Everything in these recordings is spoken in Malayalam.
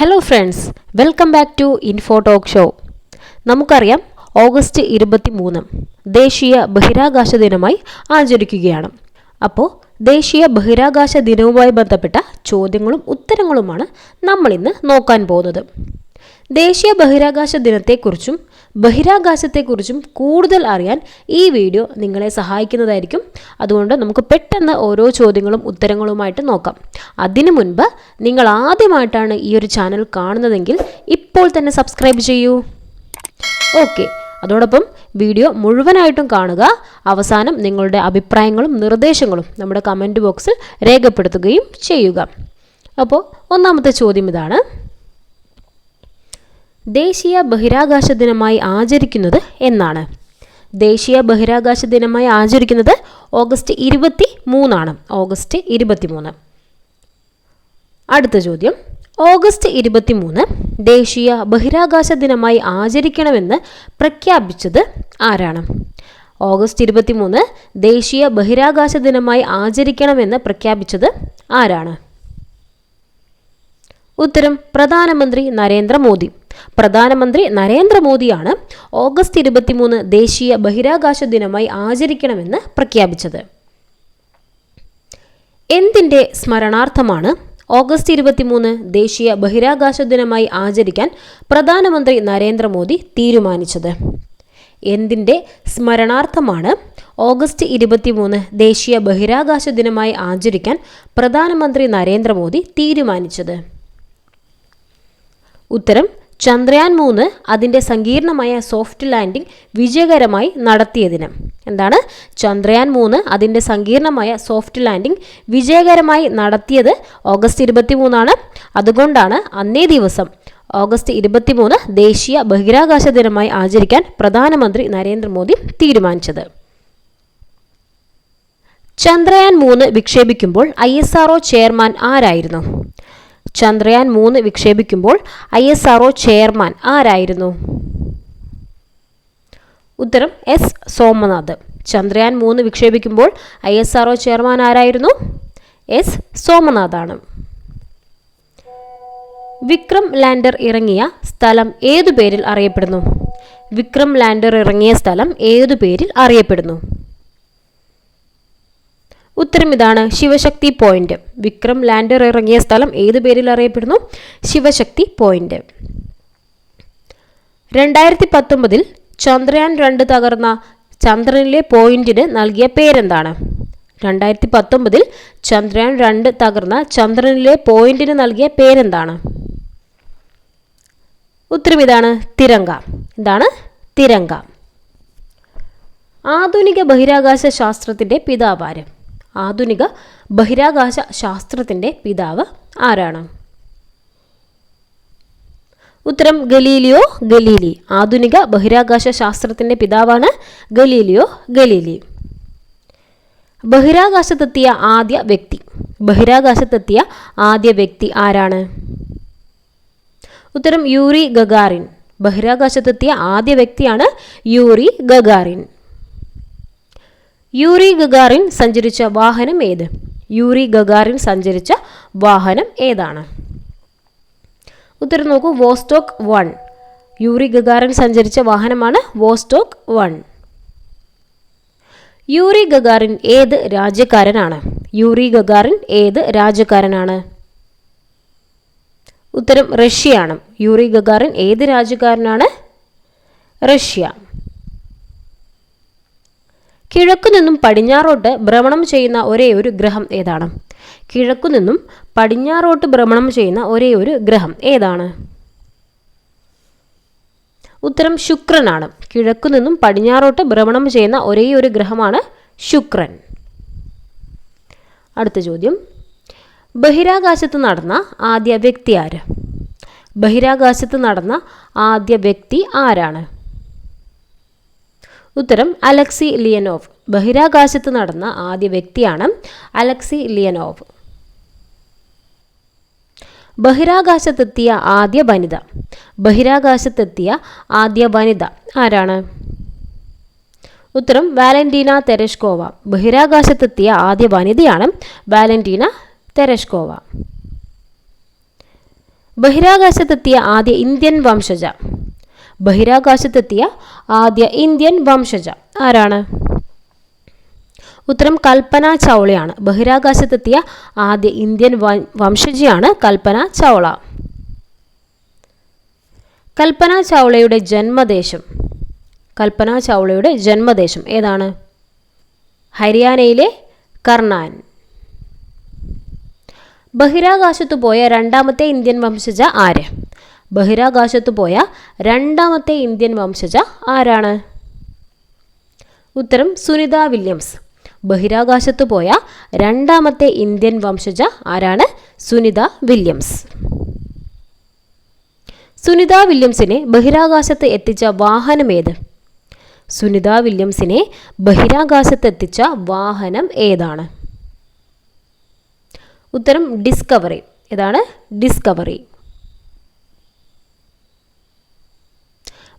Hello friends welcome back to info talk show നമുക്കറിയാം ഓഗസ്റ്റ് ഇരുപത്തി മൂന്ന് ദേശീയ ബഹിരാകാശ ദിനമായി ആചരിക്കുകയാണ്. അപ്പോൾ ദേശീയ ബഹിരാകാശ ദിനവുമായി ബന്ധപ്പെട്ട ചോദ്യങ്ങളും ഉത്തരങ്ങളുമാണ് നമ്മൾ ഇന്ന് നോക്കാൻ പോകുന്നത്. ദേശീയ ബഹിരാകാശ ദിനത്തെക്കുറിച്ചും ബഹിരാകാശത്തെക്കുറിച്ചും കൂടുതൽ അറിയാൻ ഈ വീഡിയോ നിങ്ങളെ സഹായിക്കുന്നതായിരിക്കും. അതുകൊണ്ട് നമുക്ക് പെട്ടെന്ന് ഓരോ ചോദ്യങ്ങളും ഉത്തരങ്ങളുമായിട്ട് നോക്കാം. അതിനു മുൻപ് നിങ്ങൾ ആദ്യമായിട്ടാണ് ഈ ഒരു ചാനൽ കാണുന്നതെങ്കിൽ ഇപ്പോൾ തന്നെ സബ്സ്ക്രൈബ് ചെയ്യൂ. ഓക്കെ അതോടൊപ്പം വീഡിയോ മുഴുവനായിട്ടും കാണുക. അവസാനം നിങ്ങളുടെ അഭിപ്രായങ്ങളും നിർദ്ദേശങ്ങളും നമ്മുടെ കമന്റ് ബോക്സിൽ രേഖപ്പെടുത്തുകയും ചെയ്യുക. അപ്പോൾ ഒന്നാമത്തെ ചോദ്യം ഇതാണ്. ദേശീയ ബഹിരാകാശ ദിനമായി ആചരിക്കുന്നത് എന്നാണ്. ദേശീയ ബഹിരാകാശ ദിനമായി ആചരിക്കുന്നത് ഓഗസ്റ്റ് ഇരുപത്തി മൂന്നാണ് ഓഗസ്റ്റ് ഇരുപത്തി മൂന്ന് അടുത്ത ചോദ്യം. ഓഗസ്റ്റ് ഇരുപത്തി മൂന്ന് ദേശീയ ബഹിരാകാശ ദിനമായി ആചരിക്കണമെന്ന് പ്രഖ്യാപിച്ചത് ആരാണ്? ഓഗസ്റ്റ് ഇരുപത്തി മൂന്ന് ദേശീയ ബഹിരാകാശ ദിനമായി ആചരിക്കണമെന്ന് പ്രഖ്യാപിച്ചത് ആരാണ്? ഉത്തരം പ്രധാനമന്ത്രി നരേന്ദ്രമോദി. പ്രധാനമന്ത്രി നരേന്ദ്രമോദിയാണ് ഓഗസ്റ്റ് ഇരുപത്തിമൂന്ന് ദേശീയ ബഹിരാകാശ ദിനമായി ആചരിക്കണമെന്ന് പ്രഖ്യാപിച്ചത്. എന്തിന്റെ സ്മരണാർത്ഥമാണ് ഓഗസ്റ്റ് ഇരുപത്തിമൂന്ന് ദേശീയ ബഹിരാകാശ ദിനമായി ആചരിക്കാൻ പ്രധാനമന്ത്രി നരേന്ദ്രമോദി തീരുമാനിച്ചത്? എന്തിന്റെ സ്മരണാർത്ഥമാണ് ഓഗസ്റ്റ് ഇരുപത്തിമൂന്ന് ദേശീയ ബഹിരാകാശ ദിനമായി ആചരിക്കാൻ പ്രധാനമന്ത്രി നരേന്ദ്രമോദി തീരുമാനിച്ചത്? ഉത്തരം ചന്ദ്രയാൻ മൂന്ന് അതിന്റെ സങ്കീർണമായ സോഫ്റ്റ് ലാൻഡിംഗ് വിജയകരമായി നടത്തിയതിന്. എന്താണ്? ചന്ദ്രയാൻ മൂന്ന് അതിന്റെ സങ്കീർണമായ സോഫ്റ്റ് ലാൻഡിംഗ് വിജയകരമായി നടത്തിയത് ഓഗസ്റ്റ് ഇരുപത്തി മൂന്നാണ് അതുകൊണ്ടാണ് അന്നേ ദിവസം ഓഗസ്റ്റ് ഇരുപത്തി മൂന്ന് ദേശീയ ബഹിരാകാശ ദിനമായി ആചരിക്കാൻ പ്രധാനമന്ത്രി നരേന്ദ്രമോദി തീരുമാനിച്ചത്. ചന്ദ്രയാൻ മൂന്ന് വിക്ഷേപിക്കുമ്പോൾ ഐ എസ് ചെയർമാൻ ആരായിരുന്നു? ചന്ദ്രയാൻ മൂന്ന് വിക്ഷേപിക്കുമ്പോൾ ഐ എസ് ആർ ചെയർമാൻ ആരായിരുന്നു? ഉത്തരം എസ് സോമനാഥ്. ചന്ദ്രയാൻ മൂന്ന് വിക്ഷേപിക്കുമ്പോൾ ഐ എസ് ആർ ചെയർമാൻ ആരായിരുന്നു? എസ് സോമനാഥാണ്. വിക്രം ലാൻഡർ ഇറങ്ങിയ സ്ഥലം ഏതു പേരിൽ അറിയപ്പെടുന്നു? വിക്രം ലാൻഡർ ഇറങ്ങിയ സ്ഥലം ഏതു പേരിൽ അറിയപ്പെടുന്നു? ഉത്തരം ഇതാണ് ശിവശക്തി പോയിന്റ്. വിക്രം ലാൻഡർ ഇറങ്ങിയ സ്ഥലം ഏത് പേരിൽ അറിയപ്പെടുന്നു? ശിവശക്തി പോയിന്റ്. രണ്ടായിരത്തി പത്തൊമ്പതിൽ ചന്ദ്രയാൻ രണ്ട് തകർന്ന ചന്ദ്രനിലെ പോയിന്റിന് നൽകിയ പേരെന്താണ്? രണ്ടായിരത്തി പത്തൊമ്പതിൽ ചന്ദ്രയാൻ രണ്ട് തകർന്ന ചന്ദ്രനിലെ പോയിന്റിന് നൽകിയ പേരെന്താണ്? ഉത്തരം ഇതാണ് തിരങ്ക. എന്താണ് തിരങ്ക. ആധുനിക ബഹിരാകാശ ശാസ്ത്രത്തിന്റെ പിതാവാര് ആധുനിക ബഹിരാകാശ ശാസ്ത്രത്തിന്റെ പിതാവ് ആരാണ്? ഉത്തരം ഗലീലിയോ ഗലീലി. ആധുനിക ബഹിരാകാശ ശാസ്ത്രത്തിന്റെ പിതാവാണ് ഗലീലിയോ ഗലീലി. ബഹിരാകാശത്തെത്തിയ ആദ്യ വ്യക്തി. ബഹിരാകാശത്തെത്തിയ ആദ്യ വ്യക്തി ആരാണ്? ഉത്തരം യൂറി ഗഗാറിൻ. ബഹിരാകാശത്തെത്തിയ ആദ്യ വ്യക്തിയാണ് യൂറി ഗഗാറിൻ. യൂറി ഗഗാറിൻ സഞ്ചരിച്ച വാഹനം ഏത്? യൂറി ഗഗാറിൻ സഞ്ചരിച്ച വാഹനം ഏതാണ്? ഉത്തരം നോക്കൂ വോസ്റ്റോക്ക് വൺ. യൂറി ഗഗാറിൻ സഞ്ചരിച്ച വാഹനമാണ് വോസ്റ്റോക്ക് വൺ. യൂറി ഗഗാറിൻ ഏത് രാജ്യക്കാരനാണ്? യൂറി ഗഗാറിൻ ഏത് രാജ്യക്കാരനാണ്? ഉത്തരം റഷ്യയാണ്. യൂറി ഗഗാറിൻ ഏത് രാജ്യക്കാരനാണ്? റഷ്യ. കിഴക്കുനിന്നും പടിഞ്ഞാറോട്ട് ഭ്രമണം ചെയ്യുന്ന ഒരേ ഒരു ഗ്രഹം ഏതാണ്? കിഴക്കുനിന്നും പടിഞ്ഞാറോട്ട് ഭ്രമണം ചെയ്യുന്ന ഒരേ ഒരു ഗ്രഹം ഏതാണ്? ഉത്തരം ശുക്രനാണ്. കിഴക്കുനിന്നും പടിഞ്ഞാറോട്ട് ഭ്രമണം ചെയ്യുന്ന ഒരേ ഒരു ഗ്രഹമാണ് ശുക്രൻ. അടുത്ത ചോദ്യം. ബഹിരാകാശത്ത് നടന്ന ആദ്യ വ്യക്തി ആര്? ബഹിരാകാശത്ത് നടന്ന ആദ്യ വ്യക്തി ആരാണ്? ഉത്തരം അലക്സി ലിയനോവ്. ബഹിരാകാശത്ത് നടന്ന ആദ്യ വ്യക്തിയാണ് അലക്സി ലിയനോവ്. ബഹിരാകാശത്തെത്തിയ ആദ്യ വനിത. ബഹിരാകാശത്തെത്തിയ ആദ്യ വനിത ആരാണ്? ഉത്തരം വാലന്റീന തെരഷ്കോവ. ബഹിരാകാശത്തെത്തിയ ആദ്യ വനിതയാണ് വാലന്റീന തെരഷ്കോവ. ബഹിരാകാശത്തെത്തിയ ആദ്യ ഇന്ത്യൻ വംശജ. ബഹിരാകാശത്തെത്തിയ ആദ്യ ഇന്ത്യൻ വംശജ ആരാണ്? ഉത്തരം കൽപ്പന ചൗളയാണ്. ബഹിരാകാശത്തെത്തിയ ആദ്യ ഇന്ത്യൻ വംശജയാണ് കൽപ്പന ചൗള. കൽപ്പന ചൗളയുടെ ജന്മദേശം കൽപ്പന ചൗളയുടെ ജന്മദേശം ഏതാണ്? ഹരിയാനയിലെ കർണാൻ. ബഹിരാകാശത്തു പോയ രണ്ടാമത്തെ ഇന്ത്യൻ വംശജ ആര്? ബഹിരാകാശത്തു പോയ രണ്ടാമത്തെ ഇന്ത്യൻ വംശജ ആരാണ്? ഉത്തരം സുനിത വില്യംസ്. ബഹിരാകാശത്തു പോയ രണ്ടാമത്തെ ഇന്ത്യൻ വംശജ ആരാണ്? സുനിത വില്യംസ്. സുനിത വില്യംസിനെ ബഹിരാകാശത്ത് എത്തിച്ച വാഹനം ഏത്? സുനിത വില്യംസിനെ ബഹിരാകാശത്ത് എത്തിച്ച വാഹനം ഏതാണ്? ഉത്തരം ഡിസ്കവറി. ഏതാണ്? ഡിസ്കവറി.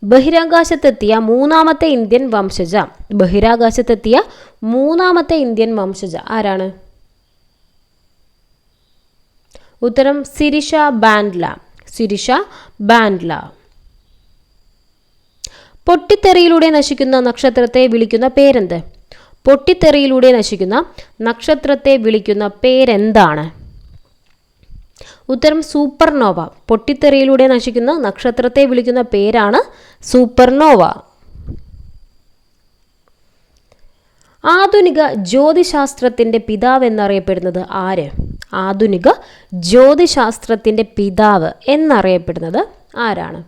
ബഹിരാകാശത്തെത്തിയ മൂന്നാമത്തെ ഇന്ത്യൻ വംശജ. ബഹിരാകാശത്തെത്തിയ മൂന്നാമത്തെ ഇന്ത്യൻ വംശജ ആരാണ്? ഉത്തരം സിരിഷ ബാൻഡ്ല. സിരിഷ ബാൻഡ്ല. പൊട്ടിത്തെറിയിലൂടെ നശിക്കുന്ന നക്ഷത്രത്തെ വിളിക്കുന്ന പേരെന്ത്? പൊട്ടിത്തെറിയിലൂടെ നശിക്കുന്ന നക്ഷത്രത്തെ വിളിക്കുന്ന പേരെന്താണ്? ഉത്തരം സൂപ്പർനോവ. പൊട്ടിത്തെറിയിലൂടെ നശിക്കുന്ന നക്ഷത്രത്തെ വിളിക്കുന്ന പേരാണ് സൂപ്പർനോവ. ആധുനിക ജ്യോതിശാസ്ത്രത്തിന്റെ പിതാവ് എന്നറിയപ്പെടുന്നത് ആര്? ആധുനിക ജ്യോതിശാസ്ത്രത്തിന്റെ പിതാവ് എന്നറിയപ്പെടുന്നത് ആരാണ്?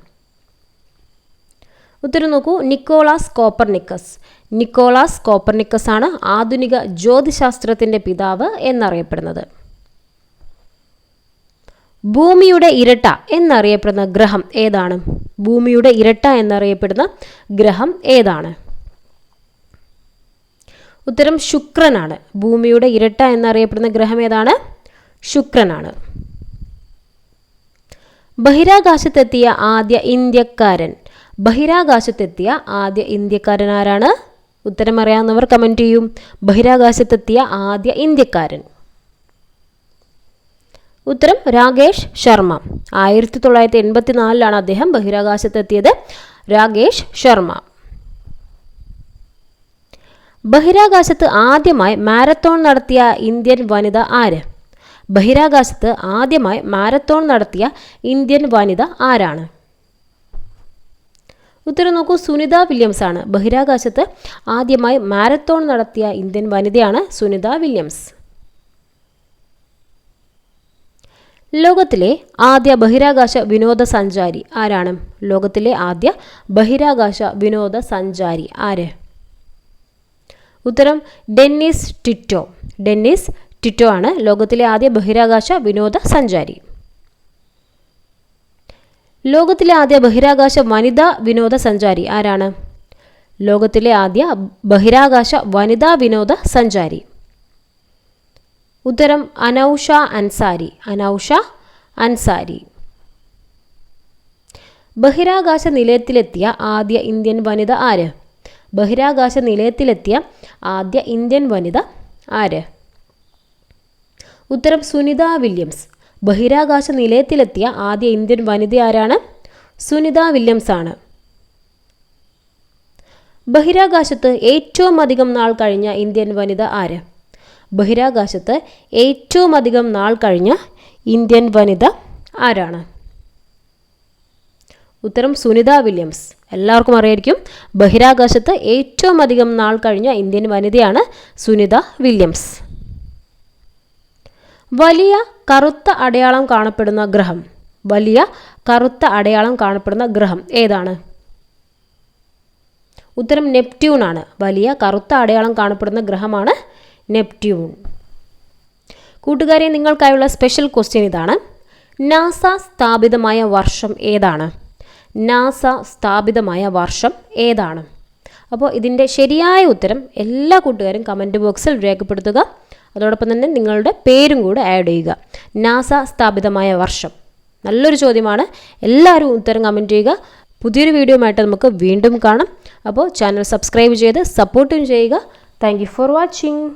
ഉത്തരം നോക്കൂ. Nicholas Copernicus. നിക്കോളാസ് കോപ്പർനിക്കസ് ആണ് ആധുനിക ജ്യോതിശാസ്ത്രത്തിന്റെ പിതാവ് എന്നറിയപ്പെടുന്നത്. ഭൂമിയുടെ ഇരട്ട എന്നറിയപ്പെടുന്ന ഗ്രഹം ഏതാണ്? ഭൂമിയുടെ ഇരട്ട എന്നറിയപ്പെടുന്ന ഗ്രഹം ഏതാണ്? ഉത്തരം ശുക്രനാണ്. ഭൂമിയുടെ ഇരട്ട എന്നറിയപ്പെടുന്ന ഗ്രഹം ഏതാണ്? ശുക്രനാണ്. ബഹിരാകാശത്തെത്തിയ ആദ്യ ഇന്ത്യക്കാരൻ. ബഹിരാകാശത്തെത്തിയ ആദ്യ ഇന്ത്യക്കാരൻ ആരാണ്? ഉത്തരം അറിയാവുന്നവർ കമന്റ് ചെയ്യും. ബഹിരാകാശത്തെത്തിയ ആദ്യ ഇന്ത്യക്കാരൻ. ഉത്തരം രാകേഷ് ശർമ്മ. ആയിരത്തി തൊള്ളായിരത്തി എൺപത്തി നാലിലാണ് അദ്ദേഹം ബഹിരാകാശത്തെത്തിയത് രാകേഷ് ശർമ്മ. ബഹിരാകാശത്ത് ആദ്യമായി മാരത്തോൺ നടത്തിയ ഇന്ത്യൻ വനിത ആര്? ബഹിരാകാശത്ത് ആദ്യമായി മാരത്തോൺ നടത്തിയ ഇന്ത്യൻ വനിത ആരാണ്? ഉത്തരം നോക്കൂ സുനിത വില്യംസ് ആണ് ബഹിരാകാശത്ത് ആദ്യമായി മാരത്തോൺ നടത്തിയ ഇന്ത്യൻ വനിതയാണ് സുനിത വില്യംസ്. ലോകത്തിലെ ആദ്യ ബഹിരാകാശ വിനോദസഞ്ചാരി ആരാണ്? ലോകത്തിലെ ആദ്യ ബഹിരാകാശ വിനോദസഞ്ചാരി ആര്? ഉത്തരം ഡെന്നിസ് ടിറ്റോ. ഡെന്നിസ് ടിറ്റോ ആണ് ലോകത്തിലെ ആദ്യ ബഹിരാകാശ വിനോദസഞ്ചാരി. ലോകത്തിലെ ആദ്യ ബഹിരാകാശ വനിതാ വിനോദസഞ്ചാരി ആരാണ്? ലോകത്തിലെ ആദ്യ ബഹിരാകാശ വനിതാ വിനോദസഞ്ചാരി. ഉത്തരം അനൗഷ അൻസാരി. അനൗഷ അൻസാരി. ബഹിരാകാശ നിലയത്തിലെത്തിയ ആദ്യ ഇന്ത്യൻ വനിത ആര്? ബഹിരാകാശ നിലയത്തിലെത്തിയ ആദ്യ ഇന്ത്യൻ വനിത ആര്? ഉത്തരം സുനിത വില്യംസ്. ബഹിരാകാശ നിലയത്തിലെത്തിയ ആദ്യ ഇന്ത്യൻ വനിത ആരാണ്? സുനിത വില്യംസ് ആണ്. ബഹിരാകാശത്ത് ഏറ്റവും അധികം നാൾ കഴിഞ്ഞ ഇന്ത്യൻ വനിത ആര്? ബഹിരാകാശത്ത് ഏറ്റവും അധികം നാൾ കഴിഞ്ഞ ഇന്ത്യൻ വനിത ആരാണ്? ഉത്തരം സുനിത വില്യംസ്. എല്ലാവർക്കും അറിയായിരിക്കും ബഹിരാകാശത്ത് ഏറ്റവും അധികം നാൾ കഴിഞ്ഞ ഇന്ത്യൻ വനിതയാണ് സുനിത വില്യംസ്. വലിയ കറുത്ത അടയാളം കാണപ്പെടുന്ന ഗ്രഹം. വലിയ കറുത്ത അടയാളം കാണപ്പെടുന്ന ഗ്രഹം ഏതാണ്? ഉത്തരം നെപ്റ്റ്യൂൺ ആണ്. വലിയ കറുത്ത അടയാളം കാണപ്പെടുന്ന ഗ്രഹമാണ് നെപ്റ്റ്യൂൺ. കൂട്ടുകാരെ നിങ്ങൾക്കായുള്ള സ്പെഷ്യൽ ക്വസ്റ്റ്യൻ ഇതാണ്. നാസ സ്ഥാപിതമായ വർഷം ഏതാണ്? നാസ സ്ഥാപിതമായ വർഷം ഏതാണ്? അപ്പോൾ ഇതിന്റെ ശരിയായ ഉത്തരം എല്ലാ കൂട്ടുകാരും കമന്റ് ബോക്സിൽ രേഖപ്പെടുത്തുക. അതോടൊപ്പം തന്നെ നിങ്ങളുടെ പേരും കൂടെ ആഡ് ചെയ്യുക. നാസ സ്ഥാപിതമായ വർഷം. നല്ലൊരു ചോദ്യമാണ്. എല്ലാവരും ഉത്തരം കമന്റ് ചെയ്യുക. പുതിയൊരു വീഡിയോയുമായിട്ട് നമുക്ക് വീണ്ടും കാണാം. അപ്പോൾ ചാനൽ സബ്സ്ക്രൈബ് ചെയ്ത് സപ്പോർട്ടും ചെയ്യുക. Thank for watching